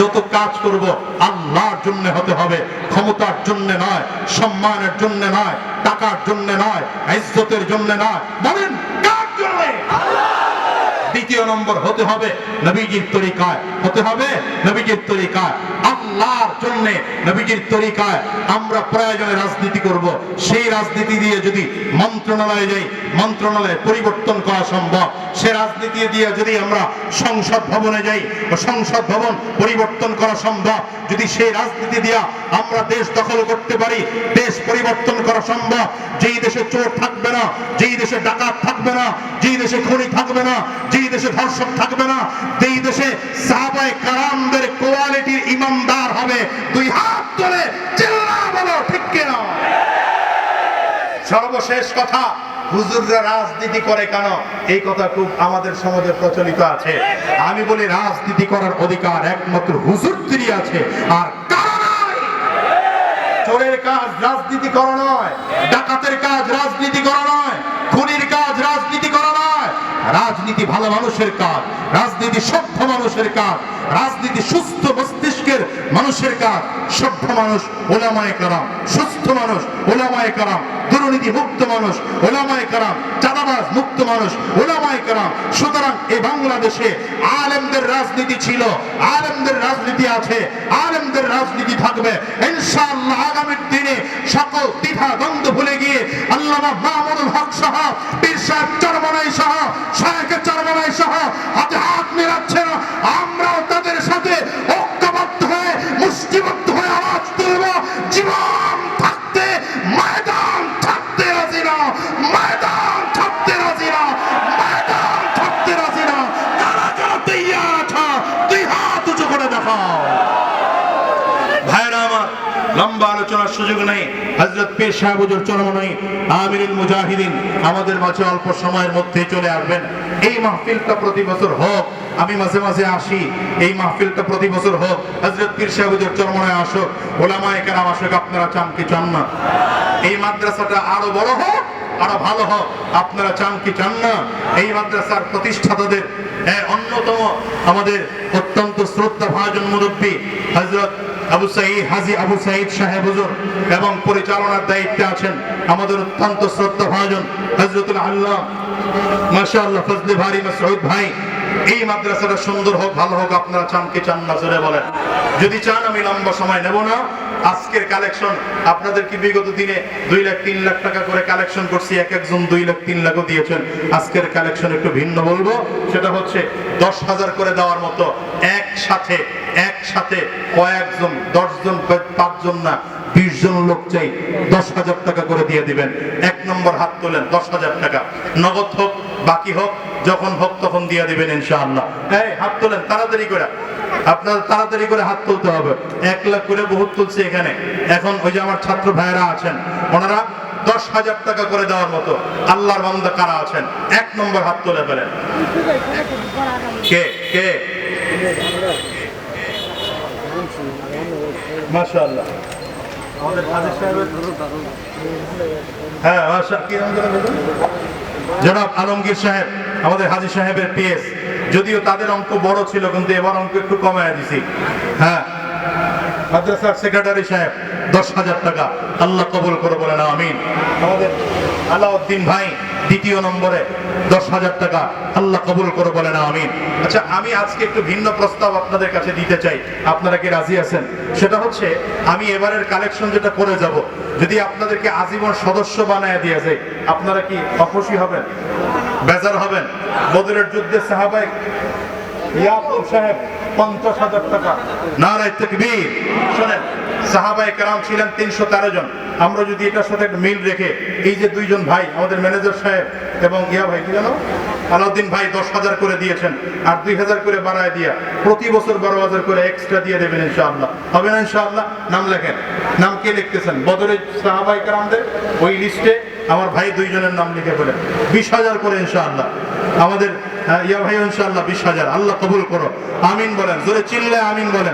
যত কাজ করব, আল্লাহর জন্য হতে হবে। ক্ষমতার জন্য নয়, সম্মানের জন্য নয়, টাকার জন্য নয়, ইজ্জতের জন্য নয়। বলেন, কার জন্য? দ্বিতীয় নম্বর হতে হবে নবীজির তরিকায়। হতে হবে নবীজির তরিকায়। আল্লাহর জন্য নবীজির তরিকায় আমরা প্রয়োজনে রাজনীতি করব। সেই রাজনীতি দিয়ে যদি মন্ত্রণালয়ে যাই, মন্ত্রণালয়ে পরিবর্তন করা সম্ভব। সে রাজনীতি দিয়ে যদি আমরা সংসদ ভবনে যাই সংসদ ভবন পরিবর্তন করা সম্ভব। যদি সেই রাজনীতি দিয়া আমরা দেশ দখল করতে পারি, দেশ পরিবর্তন করা সম্ভব। যেই দেশে চোর থাকবে না, যেই দেশে ডাকাত থাকবে না, যেই দেশে খনি থাকবে না, যেই দেশে ধর্ষক থাকবে না, যেই দেশে সাহাবায়ে কারামদের কোয়ালিটির ইমানদার হবে। দুই হাত ধরে চিল্লা বলো, ঠিক কিনা? সর্বশেষ কথা, হুজুররা রাজনীতি করে কেন? এই কথা খুব আমাদের সমাজে প্রচলিত আছে। আমি বলি, রাজনীতি করার অধিকার একমাত্র হুজুরদেরই আছে। আর চোরের কাজ রাজনীতি করা নয়, ডাকাতের কাজ রাজনীতি করা নয়, খুনির কাজ রাজনীতি করা নয়। রাজনীতি ভালো মানুষের কাজ, রাজনীতি সভ্য মানুষের কাজ, রাজনীতি সুস্থ মস্তিষ্কের মানুষের কাজ। সভ্য মানুষ, ওলামায়ে কারাম, সুস্থ মানুষ, ওলামায়ে কারাম, দুর্নীতি মুক্ত মানুষ, ওলামায়ে কারাম, চাঁদাবাজ মুক্ত মানুষ, ওলামায়ে কারাম। সুতরাং এই বাংলাদেশে আলেমদের রাজনীতি ছিল, আলেমদের রাজনীতি আছে, আলেমদের রাজনীতি থাকবে। ইনশাআল্লাহ আগামীর দিনে সকল দ্বিধা, দ্বন্দ্ব ভুলে গিয়ে আল্লামা মাহমুদুল হক সহ, পীর সাহেব চরমনাই সহ শাহেক চরমনাই সহ লম্বা আলোচনার সুযোগ নেই। হজরত পীর সাহেবুজুর চরমনাই আমিরুল মুজাহিদিন আমাদের মাঝে অল্প সময়ের মধ্যে চলে আসবেন। এই মাহফিলটা প্রতি বছর হোক আমি মাঝে মাঝে আসি। এই মাহফিলটা প্রতি বছর হোক হজরত পীর সাহেবুজুর চরমনায় আসুক ওলামায়ে কেরাম আসুক আপনারা চান কি চান না? এই মাদ্রাসাটা আরও বড় হোক আরও ভালো হোক আপনারা চান কি চান না? এই মাদ্রাসার প্রতিষ্ঠাতাদের হ্যাঁ, অন্যতম আমাদের অত্যন্ত শ্রদ্ধা ভাজন মুরব্বী হজরত আবু সাইদ হাজি আবু সাইদ সাহেব হুজুর এবং পরিচালনার দায়িত্বে আছেন আমাদের অত্যন্ত শ্রদ্ধা ভাজন হজরতুল আল্লাহ মাসাল্লাহ ফজলি ভারি মাসউদ ভাই। এই মাদ্রাসাটা সুন্দর হোক, ভালো হোক, আপনারা চান কি চান না বলেন। যদি চান আমি লম্বা সময় নেব না। আজকের কালেকশন আপনাদের কি বিগত দিনে দুই লাখ, তিন লাখ টাকা করে কালেকশন করছি? এক একজন দুই লাখ, তিন লাখও দিয়েছেন। আজকের কালেকশন একটু ভিন্ন বলব। সেটা হচ্ছে দশ হাজার করে দেওয়ার মতো একসাথে একসাথে কয়েকজন, দশজন, পাঁচজন না বিশ জন লোক চাই দশ হাজার টাকা করে দিয়ে দিবেন। এক নম্বর হাত তোলেন, দশ হাজার টাকা। নগদ হোক, বাকি হোক, যখন হোক তখন দিয়ে দিবেন ইনশাআল্লাহ। এই, হাত তোলেন, তাড়াতাড়ি করে। আপনার তাড়াতাড়ি করে হাত তুলতে হবে। এক লাখ করে বহুত তুলছে এখানে। এখন ওই যে আমার ছাত্র ভাইয়েরা আছেন, ওনারা দশ হাজার টাকা করে দেওয়ার মতো। আল্লাহর বান্দা কারা আছেন? এক নম্বর হাত তুলে ফেলেন। কে? কে? হাজির হ্যাঁ? জনাব আলমগীর সাহেব, আমাদের হাজি সাহেবের পিএস। যদিও তাদের অঙ্ক বড় ছিল, কিন্তু এবার অঙ্ক একটু কমায় দিছি। হ্যাঁ। মাদ্রাসার সেক্রেটারি সাহেব, দশ হাজার টাকা। আল্লাহ কবল করে বলেন, আমিন। আমাদের আলাউদ্দিন ভাই, দ্বিতীয় নম্বরে, দশ হাজার টাকা। আল্লাহ কবুল করে বলেন, আমিন। আচ্ছা আমি আজকে একটু ভিন্ন প্রস্তাব আপনাদের কাছে দিতে চাই। আপনারা কি রাজি আছেন? সেটা হচ্ছে, আমি এবারের কালেকশন যেটা করে যাব, যদি আপনাদেরকে আজীবন সদস্য বানায় দিয়ে যায় আপনারা কি অখুশি হবেন? বেজার হবেন। বদরের যুদ্ধে সাহাবাই ইয়াকুব সাহেব পঞ্চাশ হাজার টাকা। নারায় তকবীর। শোনেন সাহাবাই কারাম ছিলেন তিনশো তেরো জন। আমরা যদি এটার সাথে মিল রেখে, এই যে দুইজন ভাই, আমাদের ম্যানেজার সাহেব এবং ইয়া ভাই, কি জানো আলাউদ্দিন ভাই দশ হাজার করে দিয়েছেন আর দুই হাজার করে বাড়ায় দিয়া প্রতি বছর বারো হাজার করে এক্সট্রা দিয়ে দেবেন ইনশাআল্লাহ। হবে না ইনশাআল্লাহ? নাম লেখেন। নাম কে লিখতেছেন? বদরের সাহাবাই কারামদের? ওই লিস্টে আমার ভাই দুইজনের নাম লিখে ফেলেন। বিশ হাজার করে ইনশাআল্লাহ। আমাদের ইয়া ভাই ইনশাআল্লাহ বিশ হাজার। আল্লাহ কবুল করো। আমিন বলেন। জোরে চিল্লে আমিন বলেন।